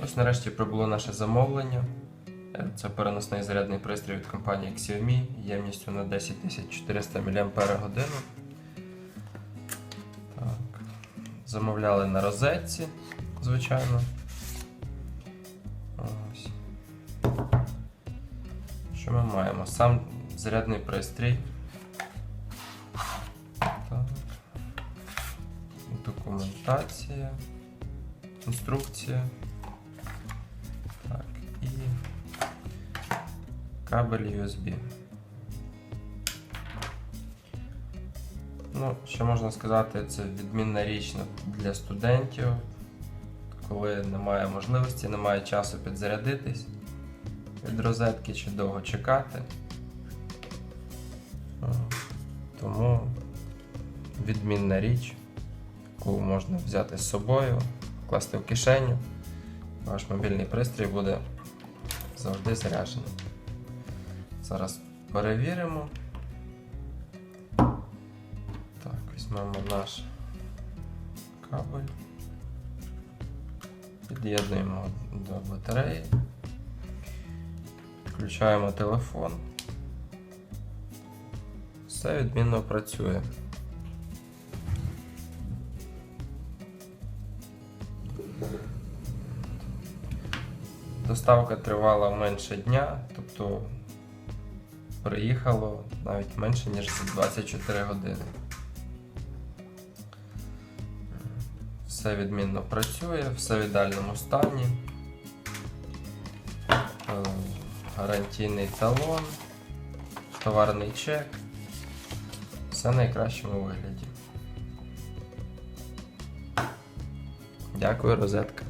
Ось нарешті прибуло наше замовлення. Е, Це переносний зарядний пристрій від компанії Xiaomi ємністю на 10400 мАч. Так. Замовляли на розетці, звичайно. Ось. Що ми маємо? Сам зарядний пристрій. Так. Документація. Інструкція. Кабель USB. Ну, що можна сказати, це відмінна річ для студентів, коли немає можливості, немає часу підзарядитись від розетки чи довго чекати. Тому відмінна річ, яку можна взяти з собою, вкласти в кишеню. Ваш мобільний пристрій буде завжди заряджений. Зараз перевіримо. Так, візьмемо наш кабель. Під'єднуємо до батареї. Включаємо телефон. Все відмінно працює. Доставка тривала менше дня, тобто приїхало навіть менше, ніж за 24 години. Все відмінно працює, все в ідеальному стані. Е, Гарантійний талон, товарний чек. Все в найкращому вигляді. Дякую, розетка.